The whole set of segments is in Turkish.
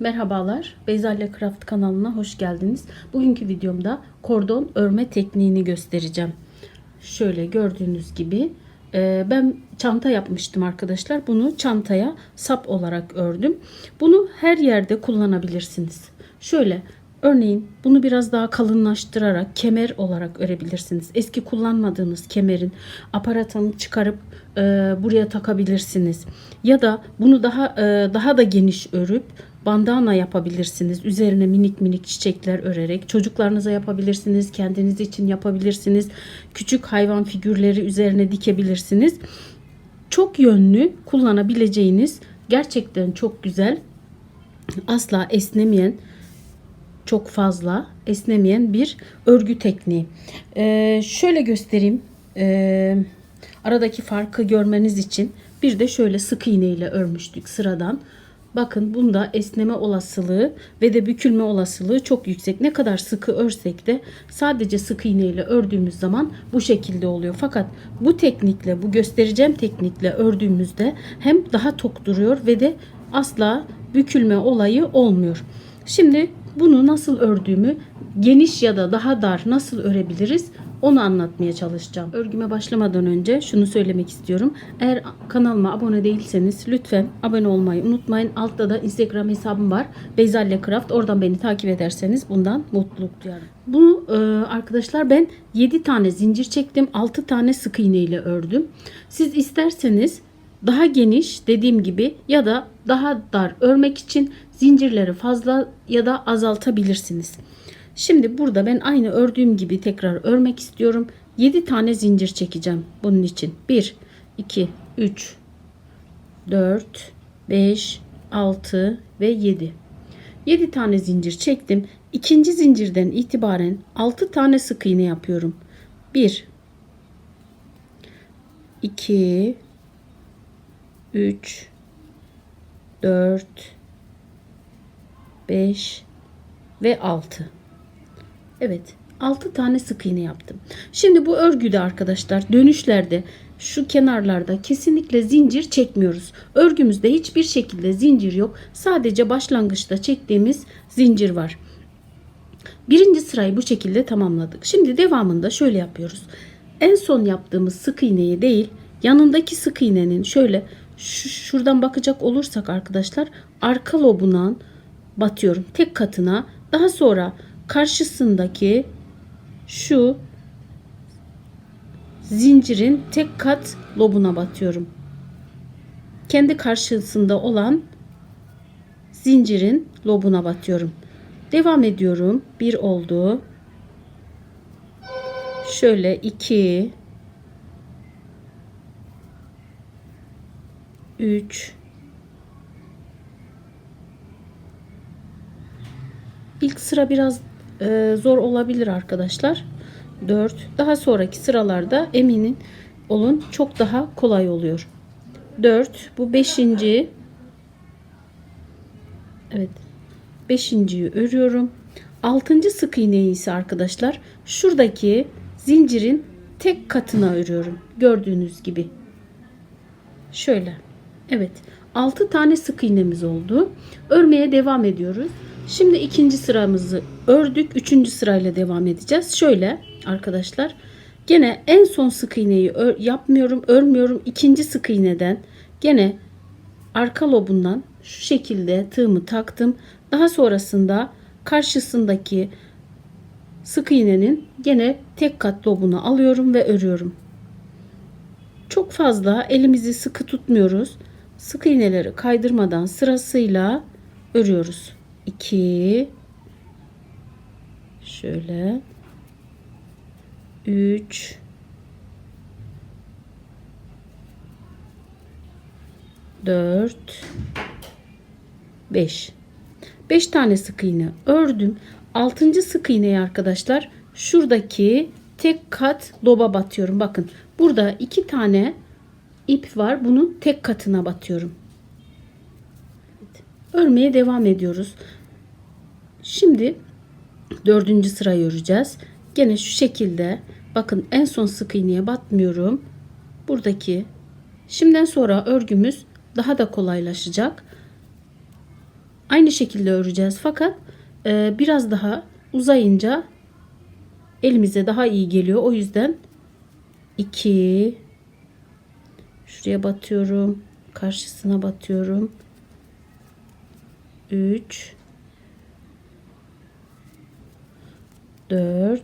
Merhabalar, Beyza Craft kanalına hoş geldiniz. Bugünkü videomda kordon örme tekniğini göstereceğim. Şöyle gördüğünüz gibi e, ben çanta yapmıştım arkadaşlar. Bunu çantaya sap olarak ördüm. Bunu her yerde kullanabilirsiniz. Şöyle örneğin bunu biraz daha kalınlaştırarak kemer olarak örebilirsiniz. Eski kullanmadığınız kemerin aparatını çıkarıp e, buraya takabilirsiniz. Ya da bunu daha e, daha da geniş örüp bandana yapabilirsiniz. Üzerine minik minik çiçekler örerek çocuklarınıza yapabilirsiniz. Kendiniz için yapabilirsiniz. Küçük hayvan figürleri üzerine dikebilirsiniz. Çok yönlü kullanabileceğiniz gerçekten çok güzel asla esnemeyen çok fazla esnemeyen bir örgü tekniği. Ee, şöyle göstereyim. Ee, aradaki farkı görmeniz için bir de şöyle sık iğne ile örmüştük sıradan. Bakın bunda esneme olasılığı ve de bükülme olasılığı çok yüksek. Ne kadar sıkı örsek de sadece sık iğne ile ördüğümüz zaman bu şekilde oluyor. Fakat bu teknikle, bu göstereceğim teknikle ördüğümüzde hem daha tok duruyor ve de asla bükülme olayı olmuyor. Şimdi bunu nasıl ördüğümü geniş ya da daha dar nasıl örebiliriz onu anlatmaya çalışacağım. Örgüme başlamadan önce şunu söylemek istiyorum. Eğer kanalıma abone değilseniz lütfen abone olmayı unutmayın. Altta da Instagram hesabım var. Beyzalle Craft. Oradan beni takip ederseniz bundan mutluluk duyarım. Bunu e, arkadaşlar ben 7 tane zincir çektim. 6 tane sık iğne ile ördüm. Siz isterseniz daha geniş dediğim gibi ya da daha dar örmek için zincirleri fazla ya da azaltabilirsiniz. Şimdi burada ben aynı ördüğüm gibi tekrar örmek istiyorum. 7 tane zincir çekeceğim bunun için. 1 2 3 4 5 6 ve 7. 7 tane zincir çektim. İkinci zincirden itibaren 6 tane sık iğne yapıyorum. 1 2 3 4 5 ve 6. Evet 6 tane sık iğne yaptım. Şimdi bu örgüde arkadaşlar dönüşlerde şu kenarlarda kesinlikle zincir çekmiyoruz. Örgümüzde hiçbir şekilde zincir yok. Sadece başlangıçta çektiğimiz zincir var. Birinci sırayı bu şekilde tamamladık. Şimdi devamında şöyle yapıyoruz. En son yaptığımız sık iğneyi değil yanındaki sık iğnenin şöyle şuradan bakacak olursak arkadaşlar arka lobundan batıyorum tek katına. Daha sonra karşısındaki şu zincirin tek kat lobuna batıyorum. Kendi karşısında olan zincirin lobuna batıyorum. Devam ediyorum. Bir oldu. Şöyle iki 3 İlk sıra biraz e, zor olabilir arkadaşlar. 4 daha sonraki sıralarda eminin olun çok daha kolay oluyor. 4 bu 5. Evet. 5.yi örüyorum. 6. sık iğneyi ise arkadaşlar şuradaki zincirin tek katına örüyorum. Gördüğünüz gibi. Şöyle. Evet. 6 tane sık iğnemiz oldu. Örmeye devam ediyoruz. Şimdi ikinci sıramızı ördük. Üçüncü sırayla devam edeceğiz. Şöyle arkadaşlar. Gene en son sık iğneyi ör, yapmıyorum. Örmüyorum. İkinci sık iğneden gene arka lobundan şu şekilde tığımı taktım. Daha sonrasında karşısındaki sık iğnenin gene tek kat lobunu alıyorum ve örüyorum. Çok fazla elimizi sıkı tutmuyoruz. Sık iğneleri kaydırmadan sırasıyla örüyoruz. 2 şöyle 3 4 5 5 tane sık iğne ördüm. 6. sık iğneyi arkadaşlar şuradaki tek kat loba batıyorum. Bakın burada iki tane ip var. Bunu tek katına batıyorum. Örmeye devam ediyoruz. Şimdi dördüncü sırayı öreceğiz. Gene şu şekilde bakın en son sık iğneye batmıyorum. Buradaki şimdiden sonra örgümüz daha da kolaylaşacak. Aynı şekilde öreceğiz fakat e, biraz daha uzayınca elimize daha iyi geliyor. O yüzden 2 şuraya batıyorum. Karşısına batıyorum. 3 4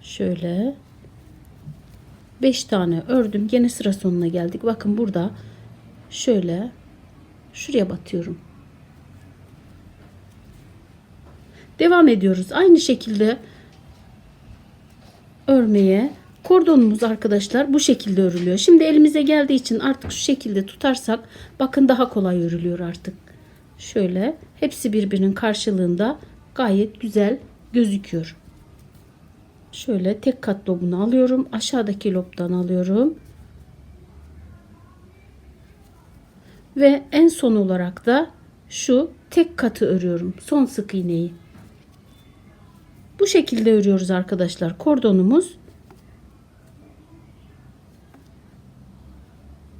şöyle 5 tane ördüm. Gene sıra sonuna geldik. Bakın burada şöyle şuraya batıyorum. Devam ediyoruz. Aynı şekilde örmeye kordonumuz arkadaşlar bu şekilde örülüyor. Şimdi elimize geldiği için artık şu şekilde tutarsak bakın daha kolay örülüyor artık. Şöyle hepsi birbirinin karşılığında gayet güzel gözüküyor. Şöyle tek kat lobunu alıyorum. Aşağıdaki lobdan alıyorum. Ve en son olarak da şu tek katı örüyorum. Son sık iğneyi. Bu şekilde örüyoruz arkadaşlar kordonumuz.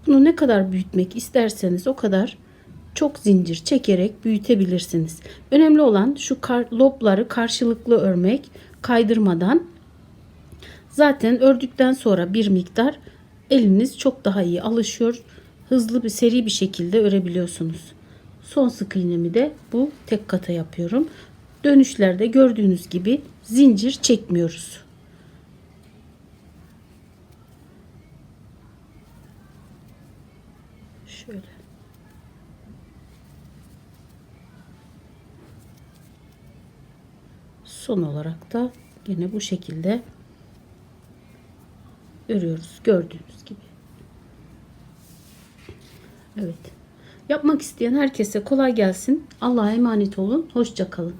Bunu ne kadar büyütmek isterseniz o kadar çok zincir çekerek büyütebilirsiniz. Önemli olan şu kar, lobları karşılıklı örmek, kaydırmadan. Zaten ördükten sonra bir miktar eliniz çok daha iyi alışıyor. Hızlı bir seri bir şekilde örebiliyorsunuz. Son sık iğnemi de bu tek kata yapıyorum. Dönüşlerde gördüğünüz gibi zincir çekmiyoruz. Şöyle. Son olarak da yine bu şekilde örüyoruz gördüğünüz gibi. Evet. Yapmak isteyen herkese kolay gelsin. Allah'a emanet olun. Hoşça kalın.